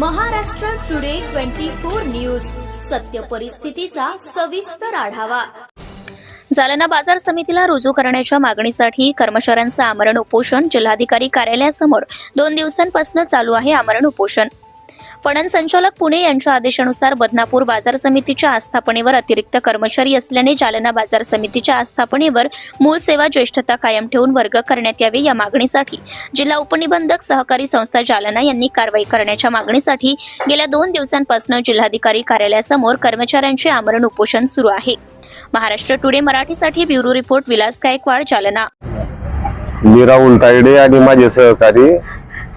Maharashtra today twenty four news. सत्य परिस्थितीचा सविस्तर आढावा. जालना बाजार समितीला रुजू करण्याच्या मागणीसाठी कर्मचाऱ्यांचं आमरण उपोषण जिल्हाधिकारी कार्यालयासमोर. दोन दिवसांपासून चालू आहे आमरण उपोषण. पणन संचालक पुणे यांच्या आदेशानुसार बदनापूर बाजार समितीच्या आस्थापनेवर अतिरिक्त कर्मचारी असल्याने जालना बाजार समितीच्या आस्थापनेवर मूळ सेवा ज्येष्ठता कायम ठेवून वर्ग करण्यात यावे या मागणीसाठी जिल्हा उपनिबंधक सहकारी संस्था जालना यांनी कारवाई करण्याच्या मागणीसाठी गेल्या दोन दिवसांपासून जिल्हाधिकारी कार्यालयासमोर कर्मचाऱ्यांचे आमरण उपोषण सुरू आहे. महाराष्ट्र टुडे मराठीसाठी ब्युरो रिपोर्ट विलास गायकवाड जालना. मीरा राहुल आणि माझे सहकारी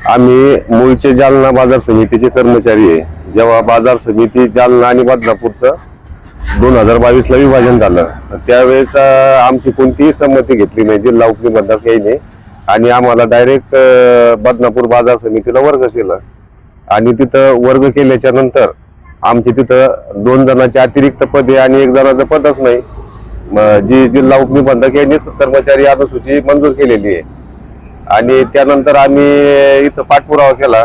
आम्ही मूळचे जालना बाजार समितीचे कर्मचारी आहे. जेव्हा बाजार समिती जालना आणि बदनापूरचं दोन हजार बावीसला विभाजन झालं त्यावेळेस आमची कोणतीही संमती घेतली नाही जिल्हा उपनिबंधक यायने आणि आम्हाला डायरेक्ट बदनापूर बाजार समितीला वर्ग केलं. आणि तिथं वर्ग केल्याच्यानंतर आमचे तिथं दोन जणांचे अतिरिक्त पदे आणि एक जणाचं पदच नाही. जी जिल्हा उपनिबंधक यांनीच कर्मचारी अनुसूची मंजूर केलेली आहे. आणि त्यानंतर आम्ही इथं पाठपुरावा केला.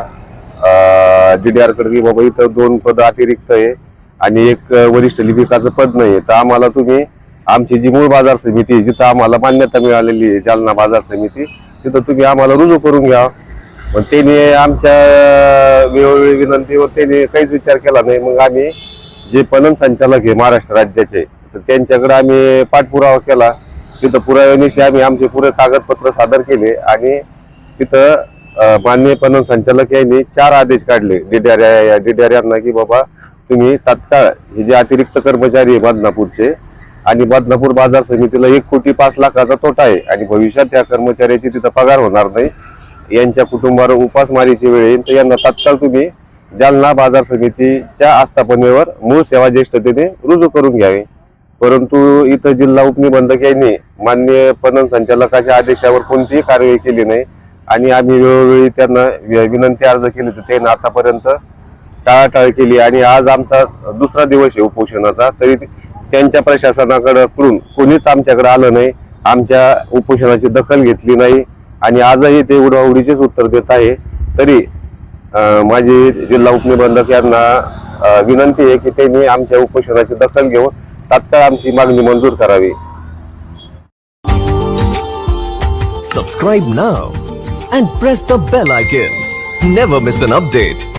डीडीआरकडे की बाबा इथं दोन पद अतिरिक्त आहे आणि एक वरिष्ठ लिपिकाचं पद नाही तर आम्हाला तुम्ही आमची जी मूळ बाजार समिती आहे, जिथं आम्हाला मान्यता मिळालेली आहे जालना बाजार समिती तिथं तुम्ही आम्हाला रुजू करून घ्या. मग त्याने आमच्या वेळोवेळी विनंतीवर त्याने काहीच विचार केला नाही. मग आम्ही जे पणन संचालक आहे महाराष्ट्र राज्याचे तर त्यांच्याकडे आम्ही पाठपुरावा केला. तिथं पुराव्यानिशी आम्ही आमचे पुरे कागदपत्र सादर केले आणि तिथं माननीय पणन संचालक यांनी चार आदेश काढले. डीडीआर डीडीआर की बाबा तुम्ही तात्काळ हे जे अतिरिक्त कर्मचारी आहे बदनापूरचे आणि बदनापूर बाजार समितीला एक कोटी पाच लाखाचा तोटा आहे आणि भविष्यात त्या कर्मचाऱ्याची तिथं पगार होणार नाही. यांच्या कुटुंबावर उपासमारीची वेळ येईल. तर यांना तात्काळ तुम्ही जालना बाजार समितीच्या आस्थापनेवर मूळ सेवा ज्येष्ठतेने रुजू करून घ्यावे. परंतु इथं जिल्हा उपनिबंधक यांनी मान्य पणन संचालकाच्या आदेशावर कोणतीही कारवाई केली नाही. आणि आम्ही वेळोवेळी त्यांना विनंती अर्ज केली तर त्यांनी आतापर्यंत टाळाटाळ केली. आणि आज आमचा दुसरा दिवस आहे उपोषणाचा. तरी त्यांच्या प्रशासनाकडे कोणीच आमच्याकडे आलं नाही. आमच्या उपोषणाची दखल घेतली नाही. आणि आजही ते उडवाउडीचेच उत्तर देत आहे. तरी माझे माझी जिल्हा उपनिबंधक यांना विनंती आहे की त्यांनी आमच्या उपोषणाची दखल घेऊन तात्काळ आमची मागणी मंजूर करावी. Subscribe now and press the bell icon never miss an update